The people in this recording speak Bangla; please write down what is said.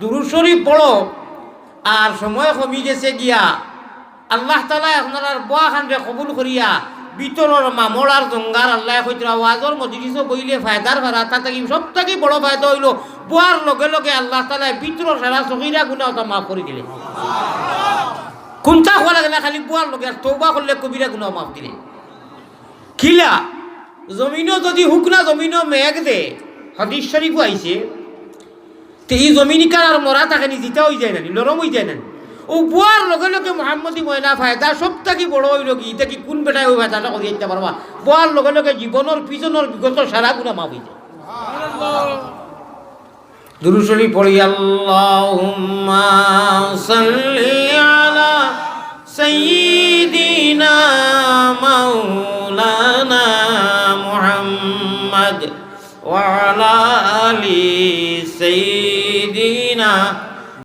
দুরুশরীফ পড়ো, আর সময় কমি গেছে গিয়া, আল্লাহ তালা আপনার বোয়া খানরে কবুল করিয়া ভিতরের মামর আর জঙ্গার আল্লাহ কইতে ওয়াজর মজলিসও বইলে ফায়দার ভাড়া তা থাকি সব থেকে বড় ফায়দা হইল বোয়ার লগে লগে আল্লাহ তালা ভিতরের সারা সহিরা গুণা ওটা মাফ করে দিলে। কোনটা হওয়া লাগে না খালি বোয়ার লগে আর তৌবা করলে কবিরা গুণা মাফ দিলে। খিলা, জমিনও যদি হুক না জমিনও মেঘ দে হদিস শরীফও আইছে তে এই জমিনিকার আর মরা থাকে জিতা হয়ে যায় না নরম হয়ে যায় না। ও বুয়ার লগে লগে মোহাম্মদী ময়না ফায়দা সব থাকি বড় হইল কি ইটা কি কোন বেটায় ওই ফায়দাটা করে দিতে পারবা বুয়ার লগে লগে জীবনের পিছনের বিগত সারা গুণা মাফ হয়ে যায়। দুরুশরী পড়ি আল্লাহুম্মা সাল্লি আলা সাইয়্যিদিনা মাওলানা মুহাম্মদ ওয়া المسلمين